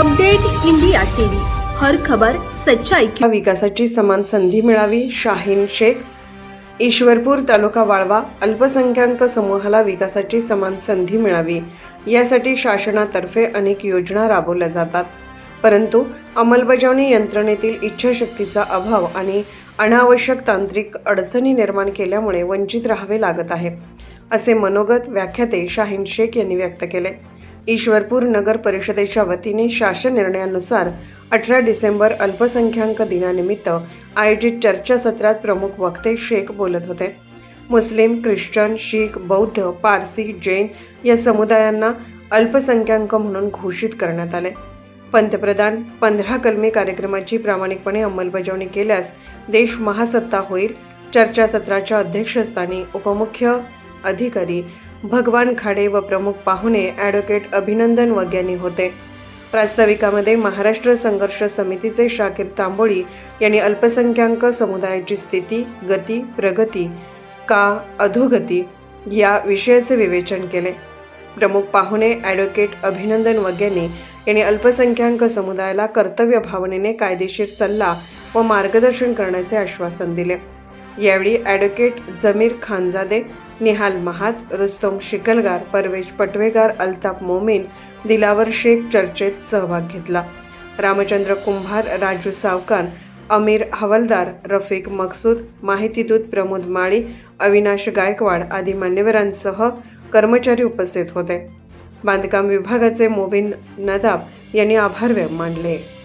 Update India TV. हर खबर सच्चाई की विकासाची समान संधी मिळावी शाहीन शेख ईश्वरपूर तालुका वाळवा अल्पसंख्याक समूहाला विकासाची समान संधी मिळावी. यासाठी शासनातर्फे अनेक योजना राबवल्या जातात. परंतु अंमलबजावणी यंत्रणेतील इच्छाशक्तीचा अभाव आणि अनावश्यक तांत्रिक अडचणी निर्माण केल्यामुळे वंचित राहावे लागत आहे असे मनोगत व्याख्याते शाहीन शेख यांनी व्यक्त केले. ईश्वरपूर नगर परिषदेच्या वतीने शासन निर्णयानुसार अठरा डिसेंबर अल्पसंख्याक दिनानिमित्त आयोजित चर्चासत्रात प्रमुख वक्ते शेख बोलत होते. मुस्लिम ख्रिश्चन शीख बौद्ध पारसी जैन या समुदायांना अल्पसंख्याक म्हणून घोषित करण्यात आले. पंतप्रधान पंधरा कलमी कार्यक्रमाची प्रामाणिकपणे अंमलबजावणी केल्यास देश महासत्ता होईल. चर्चासत्राच्या अध्यक्षस्थानी उपमुख्य अधिकारी भगवान खाडे व प्रमुख पाहुणे ॲडव्होकेट अभिनंदन वग्यानी होते. प्रास्ताविकामध्ये महाराष्ट्र संघर्ष समितीचे शाकीर तांबोळी यांनी अल्पसंख्याक समुदायाची स्थिती गती प्रगती का अधोगती या विषयाचे विवेचन केले. प्रमुख पाहुणे ॲडव्होकेट अभिनंदन वग्यानी यांनी अल्पसंख्याक समुदायाला कर्तव्य भावनेने कायदेशीर सल्ला व मार्गदर्शन करण्याचे आश्वासन दिले. यावेळी ॲडव्होकेट जमीर खानजादे निहाल महात रुस्तम शिकलगार परवेश पटवेगार अल्ताफ मोमीन दिलावर शेख चर्चेत सहभाग घेतला. रामचंद्र कुंभार राजू सावकार अमीर हवलदार रफिक मकसूद माहितीदूत प्रमोद माळी अविनाश गायकवाड आदी मान्यवरांसह कर्मचारी उपस्थित होते. बांधकाम विभागाचे मोबिन नदाब यांनी आभार व्यक्त मानले.